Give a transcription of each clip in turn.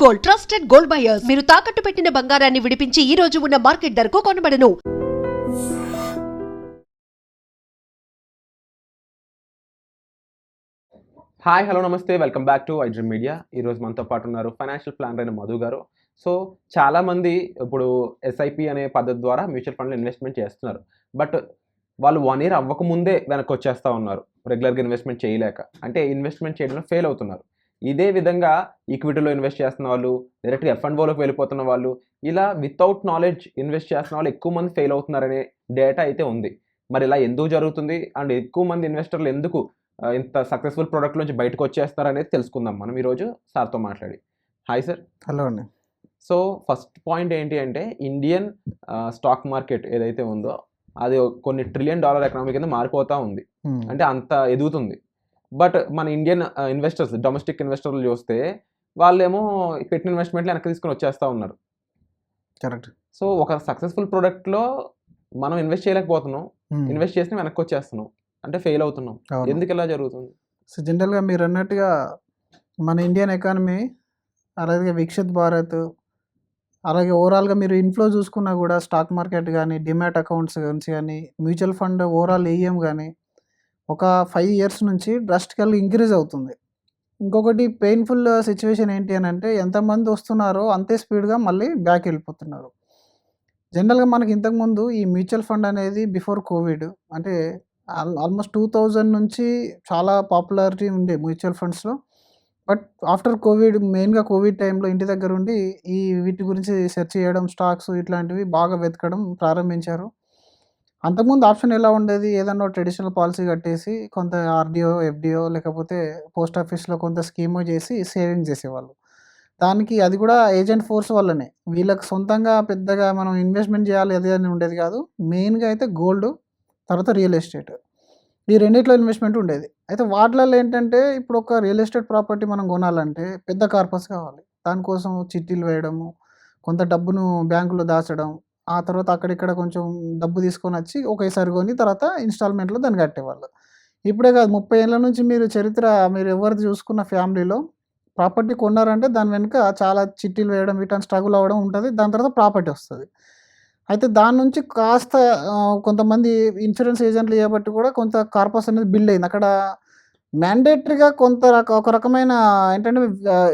Gold trusted gold buyers మీరు తాకట్టు పెట్టిన బంగారాన్ని విడిపించి ఈ రోజు ఉన్న మార్కెట్ ధరకు కొనబడను. Hi hello namaste. Welcome back to iDream Media ఈరోజు మనతో పాటు ఉన్నారు ఫైనాన్షియల్ ప్లానర్ అయిన మధు గారు. సో చాలామంది ఇప్పుడు ఎస్ఐపి అనే పద్ధతి ద్వారా మ్యూచువల్ ఫండ్లో ఇన్వెస్ట్మెంట్ చేస్తున్నారు. బట్ వాళ్ళు వన్ ఇయర్ అవ్వకముందే వెనక్కి వచ్చేస్తూ ఉన్నారు. రెగ్యులర్గా ఇన్వెస్ట్మెంట్ చేయలేక. అంటే ఇన్వెస్ట్మెంట్ చేయడంలో ఫెయిల్ అవుతున్నారు. ఇదే విధంగా ఈక్విటీలో ఇన్వెస్ట్ చేస్తున్న వాళ్ళు డైరెక్ట్గా ఎఫ్ అండ్ ఓలోకి వెళ్ళిపోతున్న వాళ్ళు ఇలా వితౌట్ నాలెడ్జ్ ఇన్వెస్ట్ చేస్తున్న వాళ్ళు ఎక్కువ మంది ఫెయిల్ అవుతున్నారనే డేటా అయితే ఉంది. మరి ఇలా ఎందుకు జరుగుతుంది? అండ్ ఎక్కువ మంది ఇన్వెస్టర్లు ఎందుకు ఇంత సక్సెస్ఫుల్ ప్రోడక్ట్ నుంచి బయటకు వచ్చేస్తారు అనేది తెలుసుకుందాం మనం ఈరోజు సార్తో మాట్లాడి. హాయ్ సార్ హలో అండి. సో ఫస్ట్ పాయింట్ ఏంటి అంటే ఇండియన్ స్టాక్ మార్కెట్ ఏదైతే ఉందో అది కొన్ని ట్రిలియన్ డాలర్ ఎకనామీ కింద మారిపోతూ ఉంది. మ్మ్. అంటే అంత ఎదుగుతుంది. బట్ మన ఇండియన్ ఇన్వెస్టర్స్ డొమెస్టిక్ ఇన్వెస్టర్లు చూస్తే వాళ్ళేమో పెట్టిన ఇన్వెస్ట్మెంట్లు వెనక్కి తీసుకొని వచ్చేస్తూ ఉన్నారు. కరెక్ట్. సో ఒక సక్సెస్ఫుల్ ప్రోడక్ట్లో మనం ఇన్వెస్ట్ చేయలేకపోతున్నాం. ఇన్వెస్ట్ చేసిన వెనక్కి వచ్చేస్తున్నాం. అంటే ఫెయిల్ అవుతున్నాం. ఎందుకు ఇలా జరుగుతుంది? సో జనరల్గా మీరు అన్నట్టుగా మన ఇండియన్ ఎకానమీ అలాగే వికసిత్ భారత్ అలాగే ఓవరాల్గా మీరు ఇన్ఫ్లో చూసుకున్నా కూడా స్టాక్ మార్కెట్ కానీ డిమాట్ అకౌంట్స్ గురించి కానీ మ్యూచువల్ ఫండ్ ఓవరాల్ ఏఎం కానీ ఒక ఫైవ్ ఇయర్స్ నుంచి డ్రస్టికల్ ఇంక్రీజ్ అవుతుంది. ఇంకొకటి పెయిన్ఫుల్ సిచ్యువేషన్ ఏంటి అని అంటే ఎంతమంది వస్తున్నారో అంతే స్పీడ్గా మళ్ళీ బ్యాక్ వెళ్ళిపోతున్నారు. జనరల్గా మనకి ఇంతకుముందు ఈ మ్యూచువల్ ఫండ్ అనేది బిఫోర్ కోవిడ్ అంటే ఆల్మోస్ట్ టూ థౌజండ్ నుంచి చాలా పాపులారిటీ ఉండే మ్యూచువల్ ఫండ్స్లో బట్ ఆఫ్టర్ కోవిడ్ మెయిన్గా కోవిడ్ టైంలో ఇంటి దగ్గర ఉండి ఈ వీటి గురించి సెర్చ్ చేయడం స్టాక్స్ ఇట్లాంటివి బాగా వెతకడం ప్రారంభించారు. అంతకుముందు ఆప్షన్ ఎలా ఉండేది? ఏదన్నా ట్రెడిషనల్ పాలసీ కట్టేసి కొంత ఆర్డిఓ ఎఫ్డిఓ లేకపోతే పోస్ట్ ఆఫీస్లో కొంత స్కీమో చేసి సేవింగ్ చేసేవాళ్ళు. దానికి అది కూడా ఏజెంట్ ఫోర్స్ వల్లనే. వీళ్ళకి సొంతంగా పెద్దగా మనం ఇన్వెస్ట్మెంట్ చేయాలి అది అని ఉండేది కాదు. మెయిన్గా అయితే గోల్డ్ తర్వాత రియల్ ఎస్టేట్. ఈ రెండిట్లో ఇన్వెస్ట్మెంట్ ఉండేది. అయితే వాటిలలో ఏంటంటే ఇప్పుడు ఒక రియల్ ఎస్టేట్ ప్రాపర్టీ మనం కొనాలంటే పెద్ద కార్పస్ కావాలి. దానికోసం చిట్టీలు వేయడము కొంత డబ్బును బ్యాంకులో దాచడం ఆ తర్వాత అక్కడిక్కడ కొంచెం డబ్బు తీసుకొని వచ్చి ఒకేసారి కొని తర్వాత ఇన్స్టాల్మెంట్లో దాన్ని కట్టేవాళ్ళు. ఇప్పుడే కాదు ముప్పై ఏళ్ళ నుంచి మీరు చరిత్ర మీరు ఎవరిది చూసుకున్న ఫ్యామిలీలో ప్రాపర్టీ కొన్నారంటే దాని వెనుక చాలా చిట్టీలు వేయడం వీటిని స్ట్రగుల్ అవ్వడం ఉంటుంది దాని తర్వాత ప్రాపర్టీ వస్తుంది. అయితే దాని నుంచి కాస్త కొంతమంది ఇన్సూరెన్స్ ఏజెంట్లు చేయబట్టి కూడా కొంత కార్పస్ అనేది బిల్డ్ అయింది. అక్కడ మ్యాండేటరీగా కొంత రక ఒక రకమైన ఏంటంటే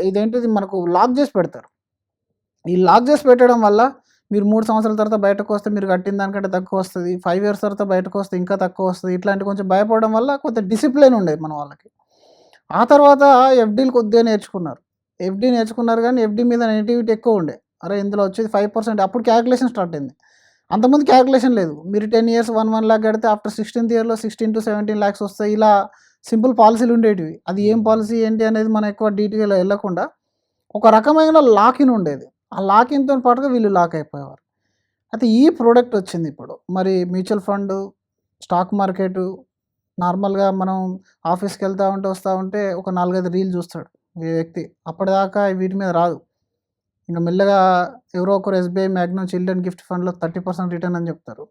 ఇదేంటిది మనకు లాక్ చేసి పెడతారు. ఈ లాక్ చేసి పెట్టడం వల్ల మీరు మూడు సంవత్సరాల తర్వాత బయటకు వస్తే మీరు కట్టిన దానికంటే తక్కువ వస్తుంది. ఫైవ్ ఇయర్స్ తర్వాత బయటకు వస్తే ఇంకా తక్కువ వస్తుంది. ఇట్లాంటి కొంచెం భయపడడం వల్ల కొంత డిసిప్లిన్ ఉండేది మన వాళ్ళకి. ఆ తర్వాత ఎఫ్డీలు కొద్దిగా నేర్చుకున్నారు. ఎఫ్డీ నేర్చుకున్నారు కానీ ఎఫ్డీ మీద నెగిటివిటీ ఎక్కువ ఉండే. అరే ఇందులో వచ్చేది ఫైవ్ పర్సెంట్ అప్పుడు క్యాలిక్యులేషన్ స్టార్ట్ అయింది. అంతమంది క్యాలిక్యులేషన్ లేదు. మీరు ten years one one lakh కడితే ఆఫ్టర్ సిక్స్టీన్త్ ఇయర్లో సిక్స్టీన్ టు సెవెంటీన్ ల్యాక్స్ వస్తాయి. ఇలా సింపుల్ పాలసీలు ఉండేటివి. అది ఏం పాలసీ ఏంటి అనేది మనం ఎక్కువ డీటెయిల్ వెళ్ళకుండా ఒక రకమైన లాకిన్ ఉండేది. ఆ లాకింగ్తో పాటుగా వీళ్ళు లాక్ అయిపోయేవారు. అయితే ఈ ప్రోడక్ట్ వచ్చింది ఇప్పుడు. మరి మ్యూచువల్ ఫండ్ స్టాక్ మార్కెట్ నార్మల్గా మనం ఆఫీస్కి వెళ్తూ ఉంటే వస్తూ ఉంటే ఒక నాలుగైదు రీల్ చూస్తాడు ఈ వ్యక్తి. అప్పటిదాకా వీటి మీద రాదు. ఇంకా మెల్లగా ఎవరో ఒకరు ఎస్బీఐ మ్యాగ్నో చిల్డ్రన్ గిఫ్ట్ ఫండ్లో థర్టీ పర్సెంట్ రిటర్న్ అని చెప్తారు.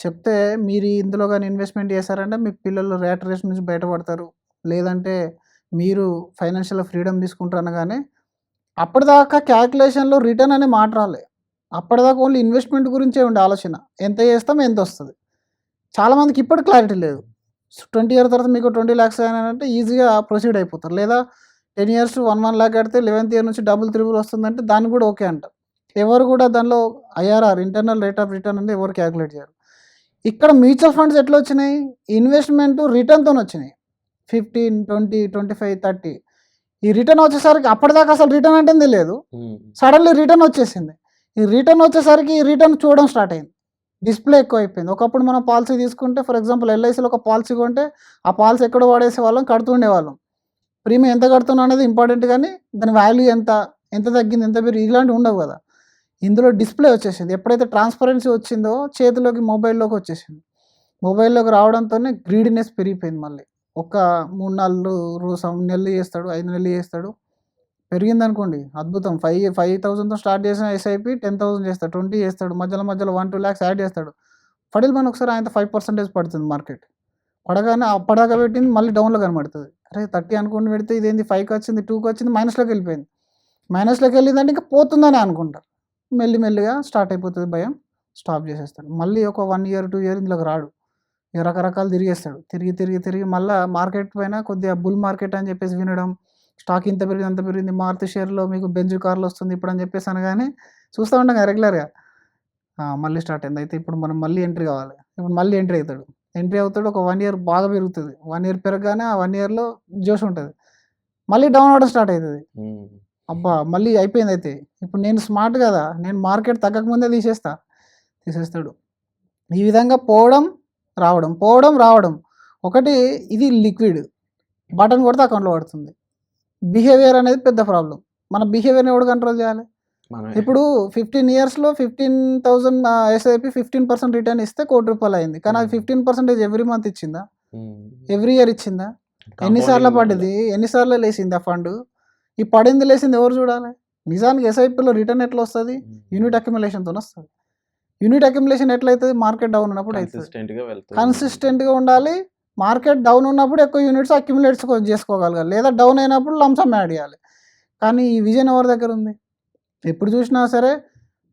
చెప్తే మీరు ఇందులో కానీ ఇన్వెస్ట్మెంట్ చేశారంటే మీ పిల్లలు రేట్ రేస్ నుంచి బయటపడతారు. లేదంటే మీరు ఫైనాన్షియల్ ఫ్రీడమ్ తీసుకుంటారు అనగానే అప్పటిదాకా క్యాల్కులేషన్లో రిటర్న్ అనే మాట రాలే. అప్పటిదాకా ఓన్లీ ఇన్వెస్ట్మెంట్ గురించే ఉండే ఆలోచన. ఎంత చేస్తాం ఎంత వస్తుంది. చాలామందికి ఇప్పటి క్లారిటీ లేదు. ట్వంటీ ఇయర్ తర్వాత మీకు ట్వంటీ ల్యాక్స్ అంటే ఈజీగా ప్రొసీడ్ అయిపోతారు. లేదా ten years one one lakh కడితే లెవెన్త్ ఇయర్ నుంచి డబుల్ త్రిబుల్ వస్తుందంటే దాన్ని కూడా ఓకే అంట ఎవరు కూడా దానిలో IRR internal rate of return అనేది ఎవరు క్యాలిక్యులేట్ చేయరు. ఇక్కడ మ్యూచువల్ ఫండ్స్ ఎట్లా వచ్చినాయి? ఇన్వెస్ట్మెంట్ రిటర్న్తో వచ్చినాయి. Fifteen twenty twenty five thirty ఈ రిటర్న్ వచ్చేసరికి అప్పటిదాకా అసలు రిటర్న్ అంటే తెలియదు సడన్లీ రిటర్న్ వచ్చేసింది. ఈ రిటర్న్ వచ్చేసరికి ఈ రిటర్న్ చూడడం స్టార్ట్ అయింది. డిస్ప్లే ఎక్కువ అయిపోయింది ఒకప్పుడు మనం పాలసీ తీసుకుంటే ఫర్ ఎగ్జాంపుల్ ఎల్ఐసిలో ఒక పాలసీ కొంటే ఆ పాలసీ ఎక్కడ వాడేసే వాళ్ళం? కడుతుండే వాళ్ళం. ప్రీమియం ఎంత కడుతున్నాం అనేది ఇంపార్టెంట్ కానీ దాని వాల్యూ ఎంత ఎంత తగ్గింది ఎంత పెరిగి ఇలాంటివి ఉండవు కదా. ఇందులో డిస్ప్లే వచ్చేసింది. ఎప్పుడైతే ట్రాన్స్పరెన్సీ వచ్చిందో చేతిలోకి మొబైల్లోకి వచ్చేసింది. మొబైల్లోకి రావడంతోనే గ్రీడినెస్ పెరిగిపోయింది మళ్ళీ. ఒక మూడు నాలుగు రోజు నెలలు చేస్తాడు ఐదు నెలలు చేస్తాడు. పెరిగింది అనుకోండి అద్భుతం. ఫైవ్ ఫైవ్ థౌసండ్తో స్టార్ట్ చేసిన ఎస్ఐపి టెన్ థౌసండ్ చేస్తాడు ట్వంటీ చేస్తాడు మధ్యలో మధ్యలో వన్ టూ ల్యాక్స్ యాడ్ చేస్తాడు. పడిల్ మన ఒకసారి ఆయన ఫైవ్ పర్సెంటేజ్ పడుతుంది మార్కెట్. పడగానే అప్పటిదాకా పెట్టింది మళ్ళీ డౌన్లో కనబడుతుంది. అరే థర్టీ అనుకుని పెడితే ఇదేంది ఫైవ్కి వచ్చింది టూకి వచ్చింది మైనస్లోకి వెళ్ళిపోయింది. మైనస్లోకి వెళ్ళిందంటే ఇంకా పోతుందని అనుకుంటారు మెల్లి మెల్లిగా స్టార్ట్ అయిపోతుంది భయం స్టాప్ చేసేస్తాడు. మళ్ళీ ఒక వన్ ఇయర్ టూ ఇయర్ ఇందులోకి రాడు. రకరకాలు తిరిగేస్తాడు. తిరిగి తిరిగి తిరిగి మళ్ళీ మార్కెట్ పైన కొద్దిగా బుల్ మార్కెట్ అని చెప్పేసి వినడం స్టాక్ ఇంత పెరిగింది అంత పెరిగింది మారుతి షేర్లో మీకు బెంజ్ కార్లు వస్తుంది ఇప్పుడు అని చెప్పేసి అనగానే చూస్తూ ఉంటాం కదా రెగ్యులర్గా. మళ్ళీ స్టార్ట్ అయింది. అయితే ఇప్పుడు మనం మళ్ళీ ఎంట్రీ కావాలి. ఇప్పుడు మళ్ళీ ఎంట్రీ అవుతాడు. ఎంట్రీ అవుతాడు ఒక వన్ ఇయర్ బాగా పెరుగుతుంది. వన్ ఇయర్ పెరగగానే ఆ వన్ ఇయర్లో జోష్ ఉంటుంది. మళ్ళీ డౌన్ అవడం స్టార్ట్ అవుతుంది. అబ్బా మళ్ళీ అయిపోయింది అయితే. ఇప్పుడు నేను స్మార్ట్ కదా నేను మార్కెట్ తగ్గకముందే తీసేస్తా. తీసేస్తాడు. ఈ విధంగా పోవడం రావడం పోవడం రావడం. ఒకటి ఇది లిక్విడ్. బటన్ కొడితే అకౌంట్లో పడుతుంది. బిహేవియర్ అనేది పెద్ద ప్రాబ్లం. మన బిహేవియర్ని ఎవడు కంట్రోల్ చేయాలి. ఇప్పుడు ఫిఫ్టీన్ ఇయర్స్లో fifteen thousand SIP fifteen percent return ఇస్తే కోటి రూపాయలు అయింది. కానీ అది. ఫిఫ్టీన్ పర్సెంటేజ్ ఎవ్రీ మంత్ ఇచ్చిందా. ఎవ్రీ ఇయర్ ఇచ్చిందా? ఎన్నిసార్లు పడ్డది ఎన్నిసార్లు లేచింది ఆ ఫండ్? ఈ పడింది లేచింది ఎవరు చూడాలి? నిజానికి ఎస్ఐపిలో రిటర్న్ ఎట్లా వస్తుంది. యూనిట్ అక్యుములేషన్తో వస్తుంది. యూనిట్ అక్యుములేషన్ ఎట్లా అవుతుంది మార్కెట్ డౌన్ ఉన్నప్పుడు అవుతుంది Consistent గా వెళ్తుంది. కన్సిస్టెంట్గా ఉండాలి. మార్కెట్ డౌన్ ఉన్నప్పుడు ఎక్కువ యూనిట్స్ అక్యుములేట్స్ చేసుకోగలగాలి. లేదా డౌన్ అయినప్పుడు లంసమ్ యాడ్ చేయాలి. కానీ ఈ విజన్ ఎవరి దగ్గర ఉంది? ఎప్పుడు చూసినా సరే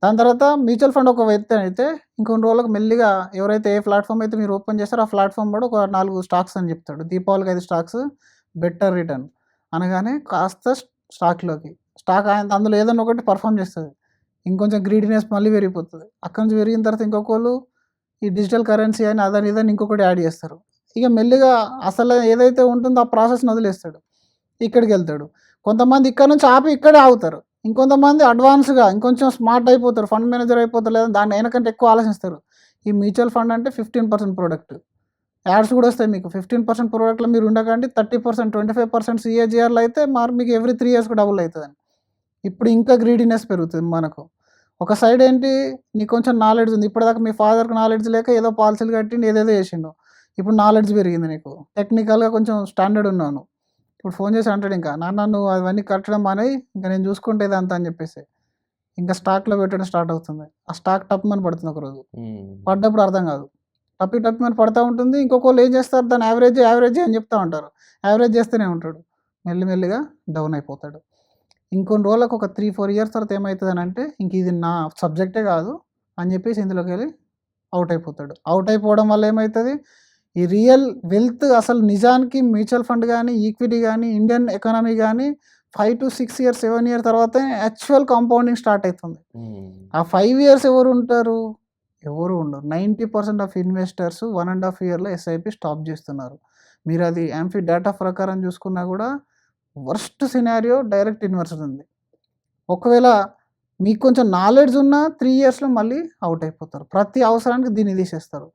దాని తర్వాత మ్యూచువల్ ఫండ్ ఒక వ్యక్తి అయితే ఇంకొన్ని రోజులకు మెల్లిగా ఎవరైతే ఏ ప్లాట్ఫామ్ అయితే మీరు ఓపెన్ చేస్తారో ఆ ప్లాట్ఫామ్ కూడా ఒక నాలుగు స్టాక్స్ అని చెప్తాడు. దీపావళికి ఐదు స్టాక్స్ బెటర్ రిటర్న్ అనగానే కాస్త స్టాక్లోకి స్టాక్ ఆయన అందులో ఏదైనా ఒకటి పర్ఫామ్ చేస్తుంది. ఇంకొంచెం గ్రీడినెస్ మళ్ళీ పెరిగిపోతుంది. అక్కడి నుంచి పెరిగిన తర్వాత ఇంకొకళ్ళు ఈ డిజిటల్ కరెన్సీ అని అదని ఇదని ఇంకొకటి యాడ్ చేస్తారు. ఇక మెల్లిగా అసలు ఏదైతే ఉంటుందో ఆ ప్రాసెస్ని వదిలేస్తాడు. ఇక్కడికి వెళ్తాడు. కొంతమంది ఇక్కడ నుంచి ఆపి ఇక్కడే ఆగుతారు. ఇంకొంతమంది అడ్వాన్స్గా ఇంకొంచెం స్మార్ట్ అయిపోతారు ఫండ్ మేనేజర్ అయిపోతారు లేదా దాన్ని అయినకంటే ఎక్కువ ఆలోచిస్తారు. ఈ మ్యూచువల్ ఫండ్ అంటే ఫిఫ్టీన్ పర్సెంట్ ప్రోడక్ట్ యాడ్స్ కూడా వస్తాయి మీకు. ఫిఫ్టీన్ పర్సెంట్ ప్రోడక్ట్లో మీరు ఉండకండి thirty percent twenty five percent సిఏజిఆర్లో అయితే మరి మీకు ఎవ్రీ త్రీ ఇయర్స్కి డబుల్ అవుతుంది ఇప్పుడు ఇంకా గ్రీడీనెస్ పెరుగుతుంది మనకు. ఒక సైడ్ ఏంటి? నీకు కొంచెం నాలెడ్జ్ ఉంది. ఇప్పటిదాకా మీ ఫాదర్కి నాలెడ్జ్ లేక ఏదో పాలసీలు కట్టిండు ఏదేదో చేసిండు. ఇప్పుడు నాలెడ్జ్ పెరిగింది నీకు. టెక్నికల్గా కొంచెం స్టాండర్డ్ ఉన్నాను ఇప్పుడు ఫోన్ చేసి అంటాడు ఇంకా నాన్న నువ్వు అవన్నీ కట్టడం మానేయి ఇంకా నేను చూసుకుంటే ఇదంతా అని చెప్పేసి. ఇంకా స్టాక్లో పెట్టడం స్టార్ట్ అవుతుంది. ఆ స్టాక్ టప్మని పడుతుంది ఒకరోజు. పడ్డప్పుడు అర్థం కాదు. టప్పి టప్పి అని పడతా ఉంటుంది. ఇంకొకళ్ళు ఏం చేస్తారు? దాన్ని యావరేజ్ యావరేజ్ అని చెప్తా ఉంటారు. యావరేజ్ చేస్తూనే ఉంటాడు. మెల్లిమెల్లిగా డౌన్ అయిపోతాడు. ఇంకొన్ని రోజులకు ఒక త్రీ ఫోర్ ఇయర్స్ తర్వాత ఏమవుతుంది అని అంటే ఇంక ఇది నా సబ్జెక్టే కాదు అని చెప్పేసి ఇందులోకి వెళ్ళి అవుట్ అయిపోతాడు. అవుట్ అయిపోవడం వల్ల ఏమవుతుంది ఈ రియల్ వెల్త్ అసలు నిజానికి మ్యూచువల్ ఫండ్ కానీ ఈక్విటీ కానీ ఇండియన్ ఎకానమీ కానీ five to six years seven year తర్వాత యాక్చువల్ కాంపౌండింగ్ స్టార్ట్ అవుతుంది. ఆ ఫైవ్ ఇయర్స్ ఎవరు ఉంటారు? ఎవరు ఉండరు. Ninety percent of investors one and half ఇయర్లో ఎస్ఐపి స్టాప్ చేస్తున్నారు. మీరు అది యాంఫీ డేటా ప్రకారం చూసుకున్నా కూడా వర్స్ట్ సినారియో డైరెక్ట్ ఇన్వెస్టర్ ఉంది. ఒకవేళ మీకు కొంచెం నాలెడ్జ్ ఉన్నా త్రీ ఇయర్స్లో మళ్ళీ అవుట్ అయిపోతారు. ప్రతి అవసరానికి దీన్ని తీసేస్తారు.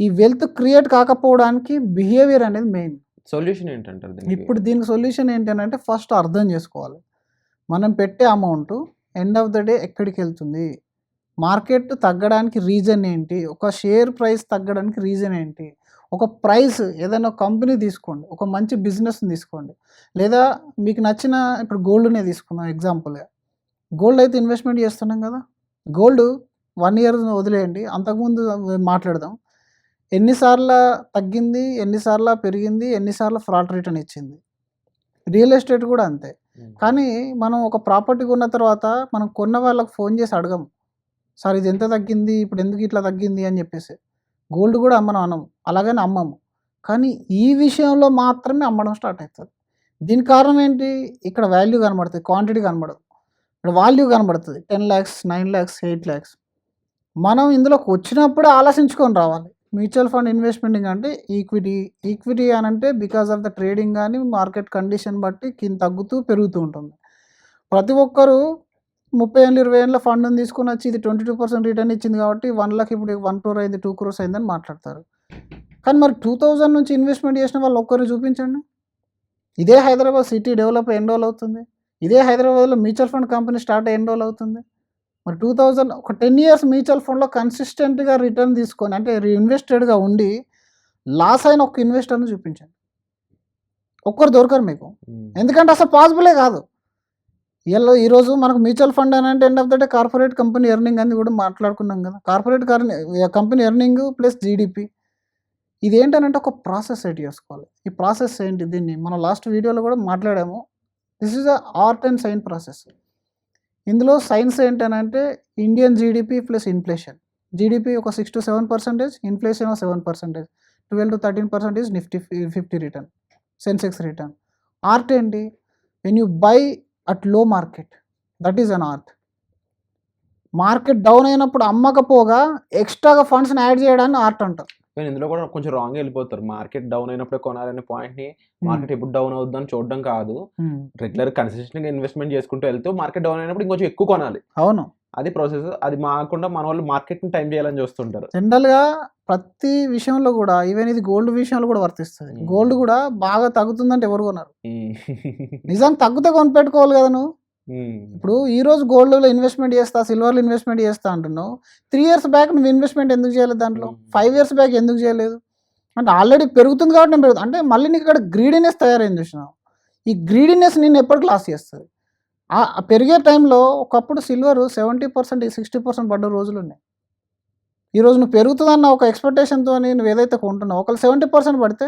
ఈ వెల్త్ క్రియేట్ కాకపోవడానికి బిహేవియర్ అనేది మెయిన్. సొల్యూషన్ ఏంటంటారు ఇప్పుడు దీనికి సొల్యూషన్ ఏంటంటే ఫస్ట్ అర్థం చేసుకోవాలి. మనం పెట్టే amount end of the day ఎక్కడికి వెళ్తుంది? మార్కెట్ తగ్గడానికి రీజన్ ఏంటి? ఒక షేర్ ప్రైస్ తగ్గడానికి రీజన్ ఏంటి? ఒక ప్రైస్ ఏదైనా కంపెనీ తీసుకోండి ఒక మంచి బిజినెస్ని తీసుకోండి. లేదా మీకు నచ్చిన ఇప్పుడు గోల్డ్నే తీసుకుందాం ఎగ్జాంపుల్గా గోల్డ్ అయితే ఇన్వెస్ట్మెంట్ చేస్తున్నాం కదా. గోల్డ్ వన్ ఇయర్ వదిలేయండి అంతకుముందు మాట్లాడదాం. ఎన్నిసార్లు తగ్గింది ఎన్నిసార్లు పెరిగింది ఎన్నిసార్లు ఫ్రాడ్ రిటర్న్ ఇచ్చింది. రియల్ ఎస్టేట్ కూడా అంతే. కానీ మనం ఒక ప్రాపర్టీ కొన్న తర్వాత మనం కొన్న వాళ్ళకి ఫోన్ చేసి అడగం. సార్ ఇది ఎంత తగ్గింది ఇప్పుడు ఎందుకు ఇట్లా తగ్గింది అని చెప్పేసి. గోల్డ్ కూడా అమ్మను అనము అలాగని అమ్మము. కానీ ఈ విషయంలో మాత్రమే అమ్మడం స్టార్ట్ అవుతుంది దీని కారణం ఏంటి? ఇక్కడ వాల్యూ కనబడుతుంది క్వాంటిటీ కనబడదు. ఇక్కడ వాల్యూ కనబడుతుంది ten lakhs nine lakhs eight lakhs మనం ఇందులోకి వచ్చినప్పుడే ఆలోచించుకొని రావాలి. మ్యూచువల్ ఫండ్ ఇన్వెస్ట్మెంట్ అంటే ఈక్విటీ ఈక్విటీ అని అంటే బికాస్ ఆఫ్ ద ట్రేడింగ్ కానీ మార్కెట్ కండిషన్ బట్టి కింద తగ్గుతూ పెరుగుతూ ఉంటుంది. ప్రతి ఒక్కరూ ముప్పై ఏళ్ళు ఇరవై ఏళ్ళ ఫండ్ని తీసుకుని వచ్చి ఇది ట్వంటీ టూ పర్సెంట్ రిటర్న్ ఇచ్చింది కాబట్టి వన్ లాక్ ఇప్పుడు వన్ క్రోర్ అయింది టూ క్రోర్స్ అయిందని మాట్లాడతారు. కానీ మరి టూ థౌజండ్ నుంచి ఇన్వెస్ట్మెంట్ చేసిన వాళ్ళు ఒక్కరిని చూపించండి. ఇదే హైదరాబాద్ సిటీ డెవలప్ ఎన్ని రోజులు అవుతుంది. ఇదే హైదరాబాద్లో మ్యూచువల్ ఫండ్ కంపెనీ స్టార్ట్ ఎన్ని రోజులు అవుతుంది. మరి టూ థౌజండ్ ఒక టెన్ ఇయర్స్ మ్యూచువల్ ఫండ్లో కన్సిస్టెంట్గా రిటర్న్ తీసుకొని అంటే ఇన్వెస్టెడ్గా ఉండి లాస్ అయిన ఒక ఇన్వెస్టర్ని చూపించండి. ఒక్కరు దొరకరు మీకు. ఎందుకంటే అసలు పాసిబులే కాదు. ఇలా ఈరోజు మనకు మ్యూచువల్ ఫండ్ అని అంటే end of the day corporate company earning అని కూడా మాట్లాడుకున్నాం కదా. Corporate company earning plus GDP ఇది ఏంటనంటే ఒక ప్రాసెస్ సెట్ చేసుకోవాలి ఈ ప్రాసెస్ ఏంటి దీన్ని? మనం లాస్ట్ వీడియోలో కూడా మాట్లాడాము. This is a art and science process ఇందులో సైన్స్ ఏంటనంటే Indian GDP plus inflation GDP ఒక six to seven percentage inflation seven percentage twelve to thirteen percentage Nifty fifty return Sensex return art ఏంటి? When you buy అట్లో market. That is an art market down అయినప్పుడు అమ్మకపోగా ఎక్స్ట్రాగా ఫండ్స్ని add చేయడాన్ని art అంటారు. కానీ ఇందులో కూడా కొంచెం రాంగ్ వెళ్ళిపోతారు. మార్కెట్ డౌన్ అయినప్పుడే కొనాలనే పాయింట్ని మార్కెట్ ఎప్పుడు డౌన్ అవుతుందని చూడడం కాదు. రెగ్యులర్ కన్సిస్టెంట్గా ఇన్వెస్ట్మెంట్ చేసుకుంటూ వెళ్తూ మార్కెట్ డౌన్ అయినప్పుడు ఇంకొంచెం ఎక్కువ కొనాలి. అవును. అది ప్రాసెస్ అది మాకుండా మన వాళ్ళు మార్కెట్ని టైం చేయాలని చూస్తుంటారు. జనరల్గా ప్రతి విషయంలో కూడా ఈవెన్ ఇది గోల్డ్ విషయంలో కూడా వర్తిస్తుంది. గోల్డ్ కూడా బాగా తగ్గుతుందంటే ఎవరు కొన్నారు. నిజానికి తగ్గితే కొనిపెట్టుకోవాలి కదా నువ్వు. ఇప్పుడు ఈ రోజు గోల్డ్లో ఇన్వెస్ట్మెంట్ చేస్తా సిల్వర్లో ఇన్వెస్ట్మెంట్ చేస్తా అంటున్నావు. త్రీ ఇయర్స్ బ్యాక్ నువ్వు ఇన్వెస్ట్మెంట్ ఎందుకు చేయలేదు దాంట్లో. ఫైవ్ ఇయర్స్ బ్యాక్ ఎందుకు చేయలేదు? అంటే ఆల్రెడీ పెరుగుతుంది కాబట్టి నేను పెరుగుతుంది అంటే మళ్ళీ నీకు ఇక్కడ గ్రీడీనెస్ తయారైంది చూసినావు? ఈ గ్రీడీనెస్ నేను ఎప్పటికి లాస్ చేస్తుంది. పెరిగే టైంలో ఒకప్పుడు silver seventy percent sixty percent పడ్డ రోజులు ఉన్నాయి ఈరోజు నువ్వు పెరుగుతుందన్న ఒక ఎక్స్పెక్టేషన్తో నువ్వు ఏదైతే కొంటున్నావు ఒకళ్ళు సెవెంటీ పర్సెంట్ పడితే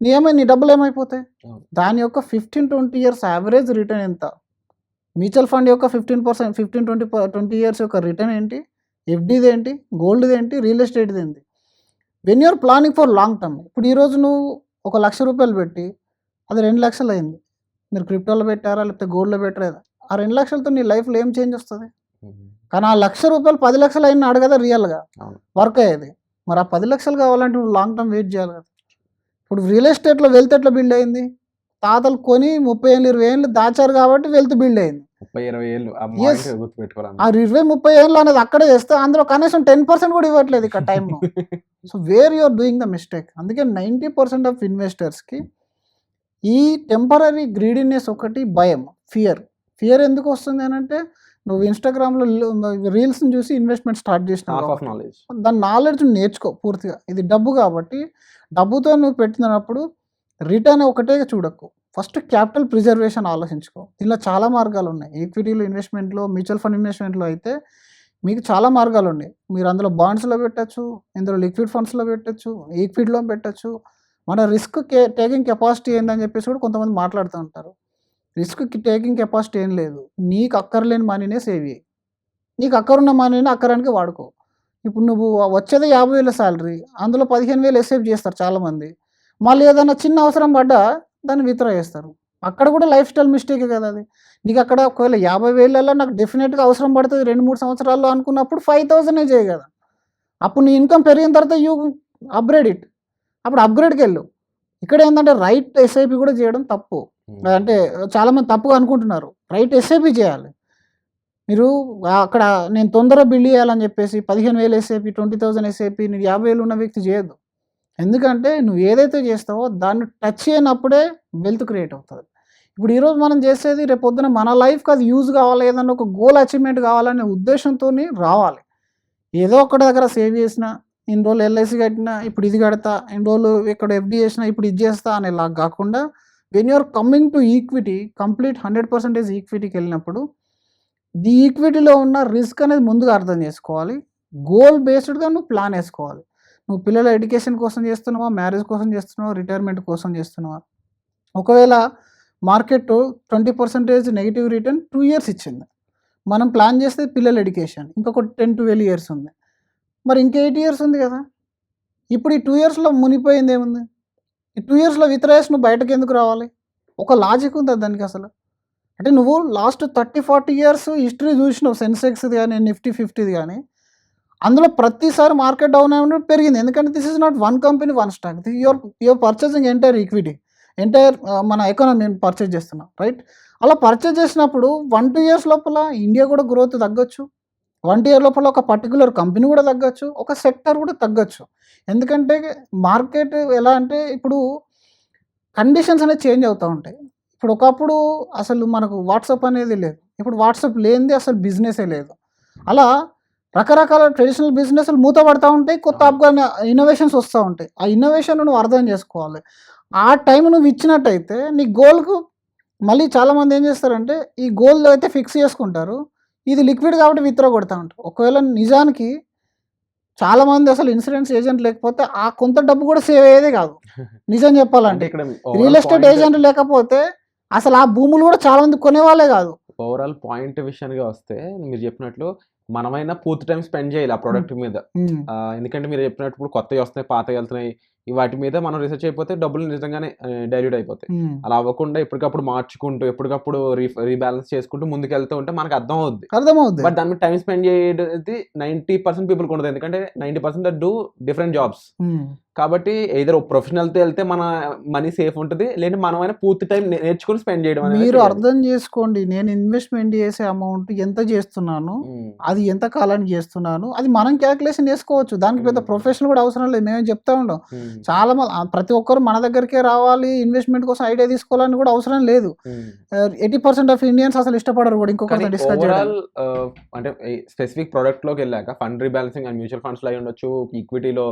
నీ ఏమై నీ డబ్బులు ఏమైపోతాయి. దాని యొక్క fifteen twenty years average return ఎంత? మ్యూచువల్ ఫండ్ యొక్క fifteen percent fifteen twenty twenty years యొక్క రిటర్న్ ఏంటి? ఎఫ్డీది ఏంటి గోల్డ్ది ఏంటి రియల్ ఎస్టేట్ది ఏంటి when you're planning for long term ఇప్పుడు ఈరోజు నువ్వు ఒక లక్ష రూపాయలు పెట్టి అది రెండు లక్షలు అయింది. మీరు క్రిప్టోలో పెట్టారా? లేకపోతే గోల్డ్లో పెట్టారా? ఆ రెండు లక్షలతో నీ లైఫ్లో ఏం చేంజ్ వస్తుంది. కానీ ఆ లక్ష రూపాయలు పది లక్షలు అయినా అడగదా రియల్గా. వర్క్ అయ్యేది. మరి ఆ పది లక్షలు కావాలంటే నువ్వు లాంగ్ టర్మ్ వెయిట్ చేయాలి కదా. ఇప్పుడు రియల్ ఎస్టేట్లో వెల్త్ ఎట్లా బిల్డ్ అయింది? తాతలు కొని ముప్పై ఏళ్ళు ఇరవై ఏళ్ళు దాచారు కాబట్టి వెల్త్ బిల్డ్ అయింది. ముప్పై ఇరవై ఏళ్ళు ఆ ఇరవై ముప్పై ఏళ్ళు అనేది అక్కడే చేస్తే అందులో కనీసం టెన్ పర్సెంట్ కూడా ఇవ్వట్లేదు ఇక్కడ టైంలో so where you are doing the mistake అందుకే నైంటీ పర్సెంట్ ఆఫ్ ఇన్వెస్టర్స్కి ఈ టెంపరీ గ్రీడీనెస్ ఒకటి భయం ఫియర్ ఫియర్ ఎందుకు వస్తుంది అని అంటే నువ్వు ఇన్స్టాగ్రామ్లో రీల్స్ని చూసి ఇన్వెస్ట్మెంట్ స్టార్ట్ చేసినావు ఆఫ్ నాలెడ్జ్ దాని నాలెడ్జ్ నేర్చుకో పూర్తిగా. ఇది డబ్బు కాబట్టి డబ్బుతో నువ్వు పెట్టినప్పుడు రిటర్న్ ఒకటే చూడకు. ఫస్ట్ క్యాపిటల్ ప్రిజర్వేషన్ ఆలోచించుకో. ఇలా చాలా మార్గాలు ఉన్నాయి. ఈక్విటీలో ఇన్వెస్ట్మెంట్లో మ్యూచువల్ ఫండ్ ఇన్వెస్ట్మెంట్లో అయితే మీకు చాలా మార్గాలు ఉన్నాయి. మీరు అందులో బాండ్స్లో పెట్టచ్చు ఇందులో లిక్విడ్ ఫండ్స్లో పెట్టచ్చు ఈక్విటీలో పెట్టచ్చు మన రిస్క్ కే టేకింగ్ కెపాసిటీ ఏందని చెప్పేసి కూడా కొంతమంది మాట్లాడుతూ ఉంటారు. రిస్క్ టేకింగ్ కెపాసిటీ ఏం లేదు. నీకు అక్కర్లేని మనీనే సేవ్ చేయి. నీకు అక్కరున్న మనీని అక్కరానికి వాడుకో. ఇప్పుడు నువ్వు వచ్చేది యాభై వేల శాలరీ అందులో పదిహేను వేలు ఎసేవ్ చేస్తారు చాలామంది. మళ్ళీ ఏదైనా చిన్న అవసరం పడ్డా దాన్ని విత్డ్రా చేస్తారు. అక్కడ కూడా లైఫ్ స్టైల్ మిస్టేకే కదా అది. నీకు అక్కడ ఒకవేళ యాభై వేలలో నాకు డెఫినెట్గా అవసరం పడుతుంది రెండు మూడు సంవత్సరాల్లో అనుకున్నప్పుడు ఫైవ్ థౌసండే చేయ కదా. అప్పుడు నీ ఇన్కమ్ పెరిగిన తర్వాత యూ అప్గ్రేడ్ ఇట్. అప్పుడు అప్గ్రేడ్కి వెళ్ళు. ఇక్కడ ఏంటంటే రైట్ ఎస్ఐపి కూడా చేయడం తప్పు. అంటే చాలామంది తప్పుగా అనుకుంటున్నారు. రైట్ ఎస్ఐపి చేయాలి. మీరు అక్కడ నేను తొందరగా బిల్డ్ చేయాలని చెప్పేసి పదిహేను వేలు ఎస్ఐపి ట్వంటీ థౌసండ్ ఎస్ఐపి నేను యాభై వేలు ఉన్న వ్యక్తి చేయొద్దు. ఎందుకంటే నువ్వు ఏదైతే చేస్తావో దాన్ని టచ్ చేయనప్పుడే వెల్త్ క్రియేట్ అవుతుంది. ఇప్పుడు ఈరోజు మనం చేసేది రేపు పొద్దున మన లైఫ్కి అది యూజ్ కావాలి ఏదన్నా ఒక గోల్ అచీవ్మెంట్ కావాలనే ఉద్దేశంతో రావాలి. ఏదో ఒకటి దగ్గర సేవ్ చేసిన ఇన్ని రోజులు ఎల్ఐసి కట్టినా ఇప్పుడు ఇది కడతా ఇన్ని రోజులు ఇక్కడ ఎఫ్డి చేసినా ఇప్పుడు ఇది చేస్తా అనేలా కాకుండా when you're coming to equity complete hundred percentage ఈక్విటీకి వెళ్ళినప్పుడు ది ఈక్విటీలో ఉన్న రిస్క్ అనేది ముందుగా అర్థం చేసుకోవాలి. గోల్ బేస్డ్గా నువ్వు ప్లాన్ వేసుకోవాలి. నువ్వు పిల్లల ఎడ్యుకేషన్ కోసం చేస్తున్నావా మ్యారేజ్ కోసం చేస్తున్నావా రిటైర్మెంట్ కోసం చేస్తున్నావా? ఒకవేళ market twenty percentage negative return two years ఇచ్చింది. మనం ప్లాన్ చేస్తే పిల్లల ఎడ్యుకేషన్ ఇంకొక టెన్ ట్వెల్వ్ ఇయర్స్ ఉంది. మరి ఇంకా ఎయిట్ ఇయర్స్ ఉంది కదా. ఇప్పుడు ఈ టూ ఇయర్స్లో మునిపోయింది ఏముంది? ఈ టూ ఇయర్స్లో విత్రేసి నువ్వు బయటకు ఎందుకు రావాలి? ఒక లాజిక్ ఉంది దానికి అసలు? అంటే నువ్వు last thirty forty years history చూసినావు సెన్సెక్స్ది కానీ నిఫ్టీ ఫిఫ్టీది కానీ అందులో ప్రతిసారి మార్కెట్ డౌన్ అయినప్పుడు పెరిగింది. ఎందుకంటే this is not one company one stock your your purchasing entire equity entire మన ఎకానమీ పర్చేజ్ చేస్తున్నాం రైట్ అలా పర్చేజ్ చేసినప్పుడు వన్ టూ ఇయర్స్ లోపల ఇండియా కూడా గ్రోత్ తగ్గొచ్చు. వన్ ఇయర్ లోపల ఒక పర్టికులర్ కంపెనీ కూడా తగ్గొచ్చు ఒక సెక్టర్ కూడా తగ్గొచ్చు. ఎందుకంటే మార్కెట్ ఎలా అంటే ఇప్పుడు కండిషన్స్ అనేది చేంజ్ అవుతూ ఉంటాయి. ఇప్పుడు ఒకప్పుడు అసలు మనకు వాట్సాప్ అనేది లేదు. ఇప్పుడు వాట్సాప్ లేనిది అసలు బిజినెసే లేదు. అలా రకరకాల ట్రెడిషనల్ బిజినెస్లు మూతపడతా ఉంటాయి కొత్త అప్గా ఇన్నోవేషన్స్ వస్తూ ఉంటాయి. ఆ ఇన్నోవేషన్ నువ్వు అర్థం చేసుకోవాలి. ఆ టైం నువ్వు ఇచ్చినట్టయితే నీ గోల్కు మళ్ళీ చాలామంది ఏం చేస్తారంటే ఈ గోల్ అయితే ఫిక్స్ చేసుకుంటారు. ఇది లిక్విడ్ కాబట్టి విత్డ్రా కొడతా ఉంటారు. ఒకవేళ నిజానికి చాలామంది అసలు ఇన్సూరెన్స్ ఏజెంట్ లేకపోతే ఆ కొంత డబ్బు కూడా సేవ్ అయ్యేదే కాదు. నిజం చెప్పాలంటే ఇక్కడ రియల్ ఎస్టేట్ ఏజెంట్ లేకపోతే అసలు ఆ భూములు కూడా చాలా మంది కొనేవాళ్ళే కాదు. ఓవరాల్ పాయింట్ విషయానికి వస్తే మీరు చెప్పినట్లు మనమైనా పూర్తి టైం స్పెండ్ చేయాలి ఆ ప్రోడక్ట్ మీద. ఎందుకంటే మీరు చెప్పినట్టు ఇప్పుడు కొత్తవి వస్తున్నాయి పాతవి వెళ్తున్నాయి వాటి మీద మనం రీసెర్చ్ అయిపోతే డబ్బులు నిజంగానే డైల్యూట్ అయిపోతాయి. ఉమ్. అలా అవ్వకుండా ఎప్పటికప్పుడు మార్చుకుంటూ ఎప్పటికప్పుడు రీ రీబ్యాలెన్స్ చేసుకుంటూ ముందుకు వెళ్తూ ఉంటే మనకు అర్థం అవుద్ది అర్థమవుద్ది. బట్ దాని మీద టైం స్పెండ్ చేయడం నైంటీ పర్సెంట్ పీపుల్ ఉండదు ఎందుకంటే ninety percent do different jobs. కాబట్టి ఏదో ప్రొఫెషనల్తో వెళ్తే మన మనీ సేఫ్ ఉంటుంది. లేదంటే మనమైనా పూర్తి టైం నేర్చుకుని స్పెండ్ చేయడం మీరు. అర్థం చేసుకోండి. నేను ఇన్వెస్ట్మెంట్ చేసే అమౌంట్ ఎంత చేస్తున్నాను? ఉమ్, అది ఎంత కాలానికి చేస్తున్నాను? అది మనం క్యాల్కులేషన్ చేసుకోవచ్చు. దానికి పెద్ద Hmm. ప్రొఫెషనల్ కూడా అవసరం లేదు. మేము చెప్తా ఉండం. చాలా ప్రతి ఒక్కరు మన దగ్గరికే రావాలి ఇన్వెస్ట్మెంట్ కోసం ఐడియా తీసుకోవాలని కూడా అవసరం లేదు. ఎయిటీ పర్సెంట్ ఆఫ్ ఇండియన్స్ అసలు ఇష్టపడరు కూడా కానీ డిస్కస్ అంటే స్పెసిఫిక్ ప్రోడక్ట్లోకి వెళ్ళాక ఫండ్ రీబ్యాలెన్సింగ్ అండ్ మ్యూచువల్ ఫండ్స్లో అయి ఉండొచ్చు ఈక్విటీలో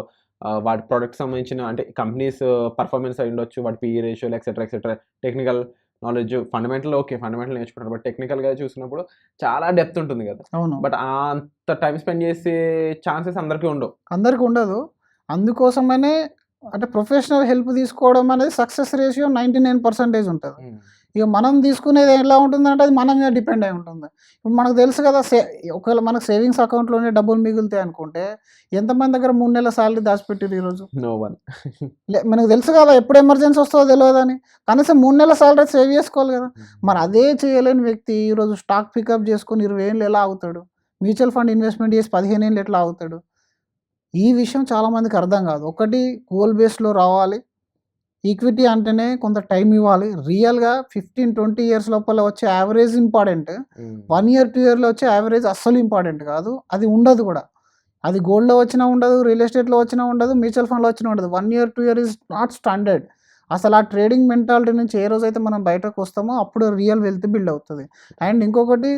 వాటి ప్రోడక్ట్ సంబంధించిన అంటే కంపెనీస్ పర్ఫార్మెన్స్ అయి ఉండొచ్చు వాటి PE రేషియోలు etcetera etcetera technical knowledge fundamental okay fundamental నేర్చుకుంటారు బట్ టెక్నికల్గా చూసినప్పుడు చాలా డెప్త్ ఉంటుంది కదా. అవును. బట్ అంత టైం స్పెండ్ చేసే ఛాన్సెస్ అందరికీ ఉండవు. అందరికి ఉండదు. అందుకోసమనే అంటే ప్రొఫెషనల్ హెల్ప్ తీసుకోవడం అనేది success ratio ninety nine percentage ఉంటుంది. ఇక మనం తీసుకునేది ఎలా ఉంటుందంటే అది మన మీద డిపెండ్ అయి ఉంటుంది. ఇప్పుడు మనకు తెలుసు కదా సే ఒకవేళ మనకు సేవింగ్స్ అకౌంట్లోనే డబ్బులు మిగులుతాయి అనుకుంటే ఎంతమంది దగ్గర మూడు నెలల సాలరీ దాచిపెట్టారు ఈరోజు? No one. లే మనకు తెలుసు కదా ఎప్పుడు ఎమర్జెన్సీ వస్తుందో తెలియదని కనీసం మూడు నెలల సాలరీ సేవ్ చేసుకోవాలి కదా. మరి అదే చేయలేని వ్యక్తి ఈరోజు స్టాక్ పికప్ చేసుకొని ఇరవై ఏళ్ళు ఎలా అవుతాడు మ్యూచువల్ ఫండ్ ఇన్వెస్ట్మెంట్ చేసి పదిహేను ఏళ్ళు ఎట్లా అవుతాడు ఈ విషయం చాలామందికి అర్థం కాదు. ఒకటి గోల్ బేస్లో రావాలి. ఈక్విటీ అంటేనే కొంత టైం ఇవ్వాలి. రియల్గా ఫిఫ్టీన్ ట్వంటీ ఇయర్స్ లోపల వచ్చే average important. One year two ఇయర్లో వచ్చే యావరేజ్ అస్సలు ఇంపార్టెంట్ కాదు. అది ఉండదు కూడా. అది గోల్డ్లో వచ్చినా ఉండదు రియల్ ఎస్టేట్లో వచ్చినా ఉండదు మ్యూచువల్ ఫండ్లో వచ్చినా ఉండదు. One year two year is not standard. అసలు ఆ ట్రేడింగ్ మెంటాలిటీ నుంచి ఏ రోజైతే మనం బయటకు వస్తామో అప్పుడు రియల్ వెల్త్ బిల్డ్ అవుతుంది. అండ్ ఇంకొకటి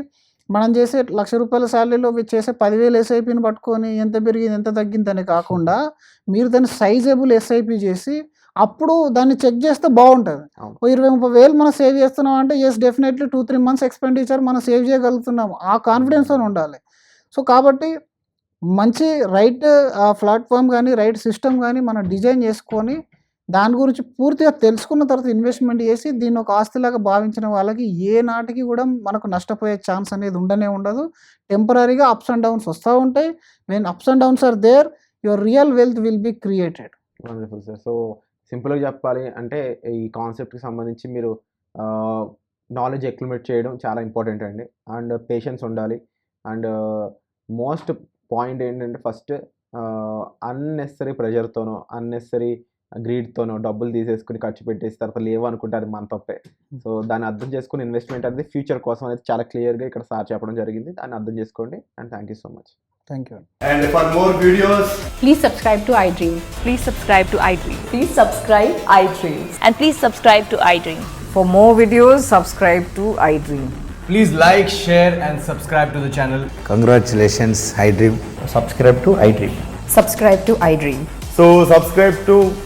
మనం చేసే లక్ష రూపాయల శాలరీలో చేసే పదివేలు ఎస్ఐపిని పట్టుకొని ఎంత పెరిగింది ఎంత తగ్గిందని కాకుండా మీరు దాన్ని సైజబుల్ ఎస్ఐపి చేసి అప్పుడు దాన్ని చెక్ చేస్తే బాగుంటుంది. ఇరవై ముప్పై వేలు మనం సేవ్ చేస్తున్నాం అంటే yes definitely two three months expenditure మనం సేవ్ చేయగలుగుతున్నాం ఆ కాన్ఫిడెన్స్తో ఉండాలి. సో కాబట్టి మంచి రైట్ ప్లాట్ఫామ్ కానీ రైట్ సిస్టమ్ కానీ మనం డిజైన్ చేసుకొని దాని గురించి పూర్తిగా తెలుసుకున్న తర్వాత ఇన్వెస్ట్మెంట్ చేసి దీన్ని ఒక ఆస్తిలాగా భావించిన వాళ్ళకి ఏ నాటికి కూడా మనకు నష్టపోయే ఛాన్స్ అనేది ఉండనే ఉండదు. టెంపరీగా అప్స్ అండ్ డౌన్స్ వస్తూ ఉంటాయి. Main ups and downs are there your real wealth will be created wonderful sir so సింపుల్గా చెప్పాలి అంటే ఈ కాన్సెప్ట్కి సంబంధించి మీరు నాలెడ్జ్ ఎక్లిమేట్ చేయడం చాలా ఇంపార్టెంట్ అండి. అండ్ పేషెన్స్ ఉండాలి. అండ్ మోస్ట్ పాయింట్ ఏంటంటే ఫస్ట్ అన్నెసరీ ప్రెషర్తోనో అన్నెసరీ గ్రీడ్తోనో డబ్బులు తీసేసుకుని ఖర్చు పెట్టేసి తర్వాత లేవు అనుకుంటే అది మన తప్పే సో దాన్ని అర్థం చేసుకుని ఇన్వెస్ట్మెంట్ అనేది ఫ్యూచర్ కోసం అనేది చాలా క్లియర్గా ఇక్కడ సార్ చెప్పడం జరిగింది దాన్ని అర్థం చేసుకోండి and thank you so much thank you And for more videos, Please subscribe to iDream. Please subscribe to iDream. Please subscribe iDreams. And please subscribe to iDream. For more videos, subscribe to iDream. please like, share, and subscribe to the channel. Congratulations, iDream. Subscribe to iDream. Subscribe to iDream. So, subscribe to iDream Media. I